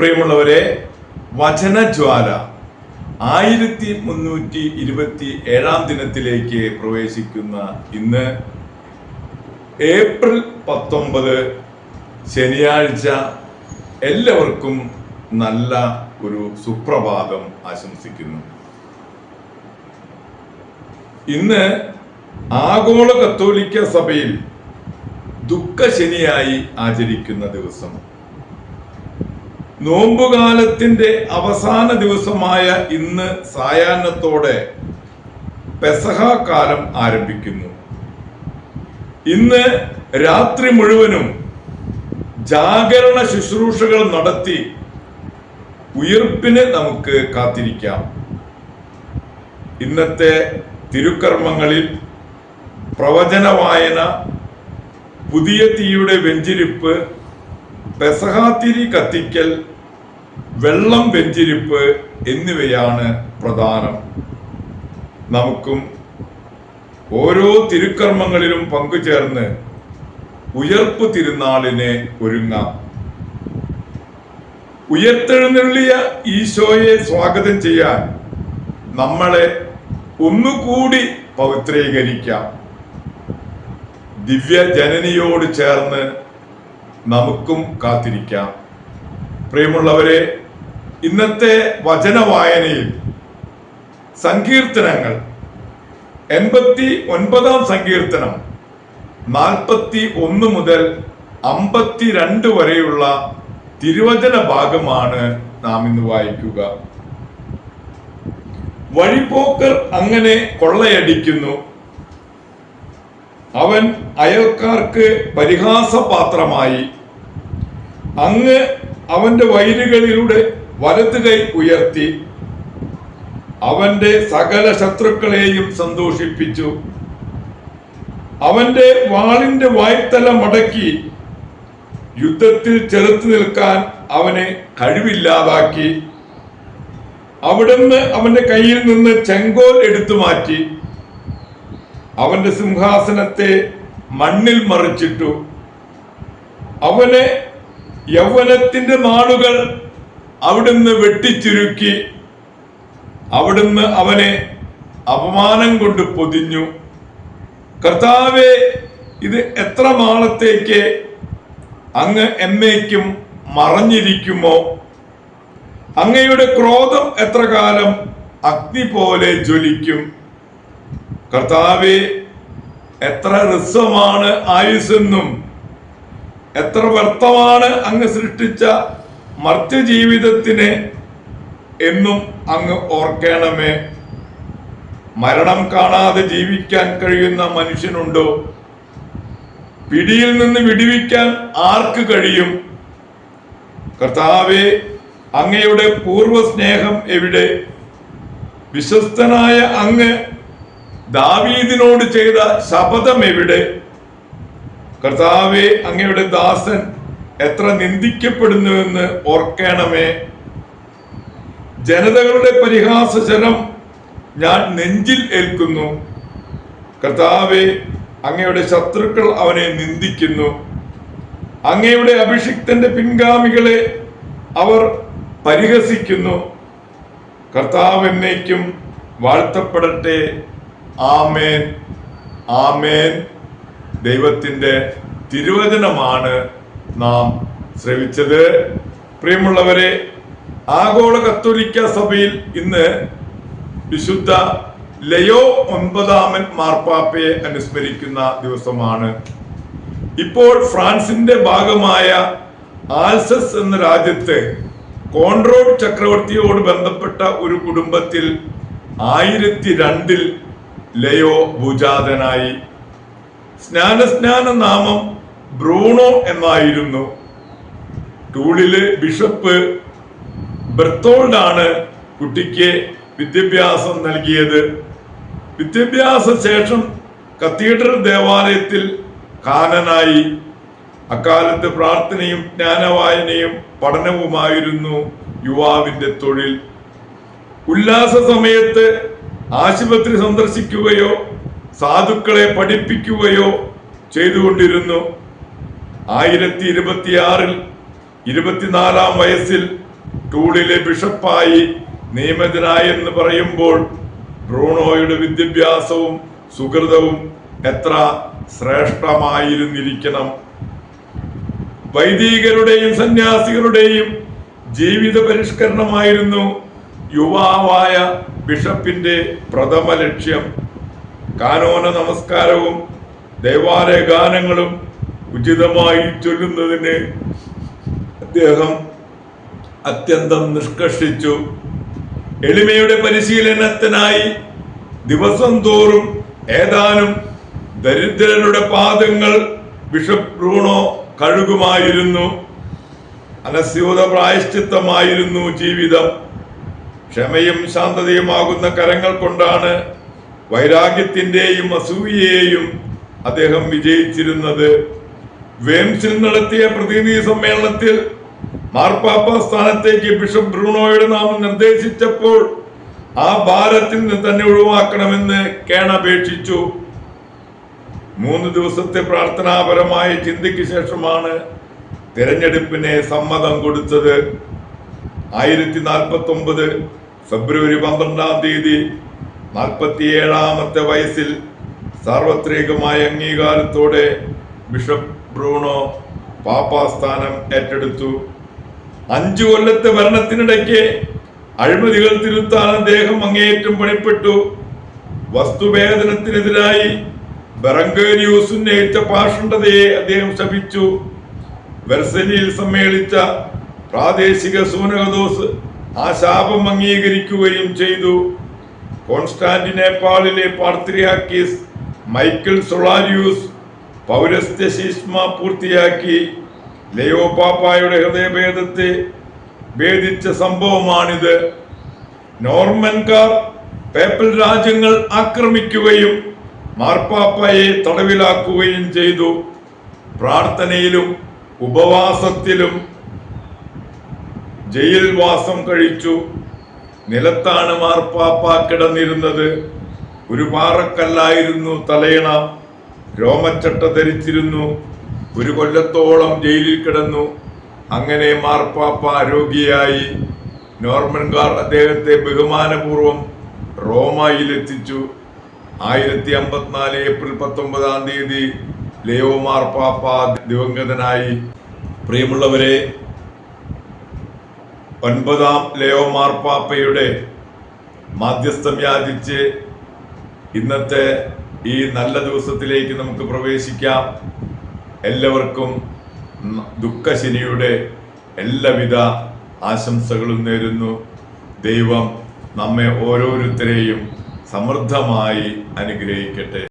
പ്രിയമുള്ളവരെ വചനജ്വാല ആയിരത്തി മുന്നൂറ്റി ഇരുപത്തി ഏഴാം ദിനത്തിലേക്ക് പ്രവേശിക്കുന്ന ഇന്ന് ഏപ്രിൽ പത്തൊമ്പത് ശനിയാഴ്ച എല്ലാവർക്കും നല്ല ഒരു സുപ്രഭാതം ആശംസിക്കുന്നു. ഇന്ന് ആഗോള കത്തോലിക്ക സഭയിൽ ദുഃഖശനിയായി ആചരിക്കുന്ന ദിവസം. നോമ്പുകാലത്തിന്റെ അവസാന ദിവസമായ ഇന്ന് സായാഹ്നത്തോടെ പെസഹ കാലം ആരംഭിക്കുന്നു. ഇന്ന് രാത്രി മുഴുവനും ജാഗരണ ശുശ്രൂഷകൾ നടത്തി ഉയർപ്പിന് നമുക്ക് കാത്തിരിക്കാം. ഇന്നത്തെ തിരുക്കർമ്മങ്ങളിൽ പ്രവചന വായന പുതിയ തീയുടെ വെഞ്ചിരിപ്പ് പെസഹാത്തിരി കത്തിക്കൽ വെള്ളം വെഞ്ചിരിപ്പ് എന്നിവയാണ് പ്രധാനം. നമുക്കും ഓരോ തിരുക്കർമ്മങ്ങളിലും പങ്കുചേർന്ന് ഉയർപ്പ് തിരുനാളിനെ ഒരുങ്ങാം. ഉയർത്തെഴുന്നള്ളിയ ഈശോയെ സ്വാഗതം ചെയ്യാൻ നമ്മളെ ഒന്നുകൂടി പവിത്രീകരിക്കാം. ദിവ്യ ജനനിയോട് ചേർന്ന് നമുക്കും കാത്തിരിക്കാം. പ്രിയമുള്ളവരെ ഇന്നത്തെ വചനവായനയിൽ സങ്കീർത്തനങ്ങൾ. എൺപത്തി ഒൻപതാം സങ്കീർത്തനം നാൽപ്പത്തി ഒന്ന് മുതൽ അമ്പത്തി രണ്ട് വരെയുള്ള തിരുവചന ഭാഗമാണ് നാം ഇന്ന് വായിക്കുക. വഴിപോക്കർ അങ്ങനെ കൊള്ളയടിക്കുന്നു. അവൻ അയൽക്കാർക്ക് പരിഹാസപാത്രമായി. അങ്ങ് അവന്റെ വൈരുകളിലൂടെ കൈ ഉയർത്തി. അവന്റെ സകല ശത്രുക്കളെയും സന്തോഷിപ്പിച്ചു. അവന്റെ വാളിന്റെ വായ്ത്തല മടക്കി. യുദ്ധത്തിൽ ചെറുത്തു നിൽക്കാൻ അവനെ കഴിവില്ലാതാക്കി. അവിടുന്ന് അവന്റെ കയ്യിൽ നിന്ന് ചെങ്കോൽ എടുത്തു മാറ്റി അവന്റെ സിംഹാസനത്തെ മണ്ണിൽ മറിച്ചിട്ടു. അവനെ യൗവനത്തിന്റെ നാളുകൾ അവിടുന്ന് വെട്ടിച്ചുരുക്കി. അവിടുന്ന് അവനെ അപമാനം കൊണ്ട് പൊതിഞ്ഞു. കർത്താവെ ഇത് എത്ര നാളത്തേക്ക് അങ്ങ് എന്നേക്കും മറഞ്ഞിരിക്കുമോ? അങ്ങയുടെ ക്രോധം എത്ര കാലം അഗ്നി പോലെ ജ്വലിക്കും. കർത്താവെ എത്ര ഹ്രസ്വമാണ് ആയുസ്സെന്നും എത്ര വ്യർത്ഥമാണ് അങ്ങ് സൃഷ്ടിച്ച മർത്യജീവിതത്തിനെ എന്നും അങ്ങ് ഓർക്കണമേ. മരണം കാണാതെ ജീവിക്കാൻ കഴിയുന്ന മനുഷ്യനുണ്ടോ? പിടിയിൽ നിന്ന് വിടിവിക്കാൻ ആർക്ക് കഴിയും? കർത്താവെ അങ്ങയുടെ പൂർവ സ്നേഹം എവിടെ? വിശ്വസ്തനായ അങ്ങ് ദാവീദിനോട് ചെയ്ത ശപഥം എവിടെ? കർത്താവെ അങ്ങയുടെ ദാസൻ എത്ര നിന്ദിക്കപ്പെടുന്നുവെന്ന് ഓർക്കണമേ. ജനതകളുടെ പരിഹാസജനം ഞാൻ നെഞ്ചിൽ ഏൽക്കുന്നു. കർത്താവെ അങ്ങയുടെ ശത്രുക്കൾ അവനെ നിന്ദിക്കുന്നു. അങ്ങയുടെ അഭിഷിക്തന്റെ പിൻഗാമികളെ അവർ പരിഹസിക്കുന്നു. കർത്താവ് എന്നേക്കും വാഴ്ത്തപ്പെടട്ടെ. ആമേൻ. ആമേൻ. ദൈവത്തിന്റെ തിരുവചനമാണ് നാം ശ്രവിച്ചത്. പ്രിയമുള്ളവരെ ആഗോള കത്തോലിക്ക സഭയിൽ ഇന്ന് വിശുദ്ധ ലയോ ഒൻപതാമൻ മാർപ്പാപ്പയെ അനുസ്മരിക്കുന്ന ദിവസമാണ്. ഇപ്പോൾ ഫ്രാൻസിന്റെ ഭാഗമായ ആൽസസ് എന്ന രാജ്യത്ത് കോൺട്രോഡ് ചക്രവർത്തിയോട് ബന്ധപ്പെട്ട ഒരു കുടുംബത്തിൽ ആയിരത്തി രണ്ടിൽ ലയോ ഭുജാതനായി. സ്നാനസ്നാന നാമം ബ്രൂണോ എന്നായിരുന്നു. ടൂളിലെ ബിഷപ്പ് ബെർത്തോൾഡാണ് കുട്ടിക്ക് വിദ്യാഭ്യാസം നൽകിയത്. വിദ്യാഭ്യാസ ശേഷം കത്തീഡ്രൽ ദേവാലയത്തിൽ കാനനായി. അക്കാലത്ത് പ്രാർത്ഥനയും ജ്ഞാനവായനയും പഠനവുമായിരുന്നു യുവാവിന്റെ തൊഴിൽ. ഉല്ലാസ സമയത്ത് ആശുപത്രി സന്ദർശിക്കുകയോ സാധുക്കളെ പഠിപ്പിക്കുകയോ ചെയ്തുകൊണ്ടിരുന്നു. ആയിരത്തി ഇരുപത്തിയാറിൽ ഇരുപത്തിനാലാം വയസ്സിൽ ടൂളിലെ ബിഷപ്പായി നിയമിതനായെന്ന് പറയുമ്പോൾ ബ്രൂണോയുടെ വിദ്യാഭ്യാസവും സുഹൃതവും എത്ര ശ്രേഷ്ഠമായിരുന്നിരിക്കണം. വൈദികരുടെയും സന്യാസികളുടെയും ജീവിത പരിഷ്കരണമായിരുന്നു യുവാവായ ബിഷപ്പിന്റെ പ്രഥമ ലക്ഷ്യം കാനോന നമസ്കാരവും ദേവാലയ ഗാനങ്ങളും ഉചിതമായി ചൊല്ലുന്നതിന് അദ്ദേഹം അത്യന്തം നിഷ്കർഷിച്ചു. എളിമയുടെ പരിശീലനത്തിനായി ദിവസം തോറും ഏതാനും ദരിദ്രരുടെ പാദങ്ങൾ ബിഷപ്പ് ബ്രൂണോ കഴുകുമായിരുന്നു. അനസ്യൂത പ്രായശ്ചിത്തമായിരുന്നു ജീവിതം. ക്ഷമയും ശാന്തതയുമാകുന്ന കരങ്ങൾ കൊണ്ടാണ് വൈരാഗ്യത്തിന്റെയും അസൂയയെയും അദ്ദേഹം വിജയിച്ചിരുന്നത്. വേംസിൽ നടത്തിയ പ്രതിനിധി സമ്മേളനത്തിൽ മാർപ്പാപ്പ സ്ഥാനത്തേക്ക് ബിഷപ്പ് ബ്രൂണോയുടെ നാമം നിർദ്ദേശിച്ചപ്പോൾ ആ ഭാരത്തിൽ നിന്ന് തന്നെ ഒഴിവാക്കണമെന്ന് കേണപേക്ഷിച്ചു മൂന്ന് ദിവസത്തെ പ്രാർത്ഥനാപരമായ ചിന്തയ്ക്ക് ശേഷമാണ് തിരഞ്ഞെടുപ്പിനെ സമ്മതം കൊടുത്തത്. ആയിരത്തി നാൽപ്പത്തി ഒമ്പത് ഫെബ്രുവരി പന്ത്രണ്ടാം തീയതി നാൽപ്പത്തിയേഴാമത്തെ വയസ്സിൽ സാർവത്രികമായ അംഗീകാരത്തോടെ ബിഷപ്പ് ബ്രൂണോ പാപ്പാസ്ഥാനം ഏറ്റെടുത്തു. അഞ്ചു കൊല്ലത്തെ ഭരണത്തിനിടയ്ക്ക് അഴിമതികൾ തിരുത്താൻ അദ്ദേഹം അങ്ങേയറ്റം പണിപ്പെട്ടു. വസ്തുവേദനത്തിനെതിരായി ബറങ്കേരിയൂസ് ഉന്നയിച്ച പാഷണ്ഡതയെ അദ്ദേഹം ശപിച്ചു. വെർസലിയിൽ സമ്മേളിച്ച പ്രാദേശിക സൂനകദോസ് ആ ശാപം അംഗീകരിക്കുകയും ചെയ്തു. കോൺസ്റ്റാന്റിനേപ്പാളിലെ പാർത്രിയാക്കിസ് മൈക്കിൾ സൊളാരിയൂസ് പൗരസ്ത്യ ശീഷ്മ പൂർത്തിയാക്കി. ലയോ പാപ്പായുടെ ഹൃദയഭേദത്തെ ഭേദിച്ച സംഭവമാണിത്. നോർമൻകാർ പേപ്പൽ രാജ്യങ്ങൾ ആക്രമിക്കുകയും മാർപ്പാപ്പയെ തടവിലാക്കുകയും ചെയ്തു. പ്രാർത്ഥനയിലും ഉപവാസത്തിലും ജയിൽ വാസം കഴിച്ചു. നിലത്താണ് മാർപ്പാപ്പ കിടന്നിരുന്നത് ഒരു പാറക്കല്ലായിരുന്നു തലയണ രോമച്ചട്ട ധരിച്ചിരുന്നു. ഒരു കൊല്ലത്തോളം ജയിലിൽ കിടന്നു. അങ്ങനെ മാർപ്പാപ്പ രോഗിയായി. നോർമൻകാർ അദ്ദേഹത്തെ ബഹുമാനപൂർവം റോമയിലെത്തിച്ചു. ആയിരത്തി അമ്പത്തിനാല് ഏപ്രിൽ പത്തൊമ്പതാം തീയതി ലിയോ മാർപ്പാപ്പ ദിവംഗതനായി. പ്രിയമുള്ളവരെ ഒൻപതാം ലയോ മാർപ്പാപ്പയുടെ മാധ്യസ്ഥം യാചിച്ച് ഇന്നത്തെ ഈ നല്ല ദിവസത്തിലേക്ക് നമുക്ക് പ്രവേശിക്കാം. എല്ലാവർക്കും ദുഃഖശനിയുടെ എല്ലാവിധ ആശംസകളും നേരുന്നു. ദൈവം നമ്മെ ഓരോരുത്തരെയും സമൃദ്ധമായി അനുഗ്രഹിക്കട്ടെ.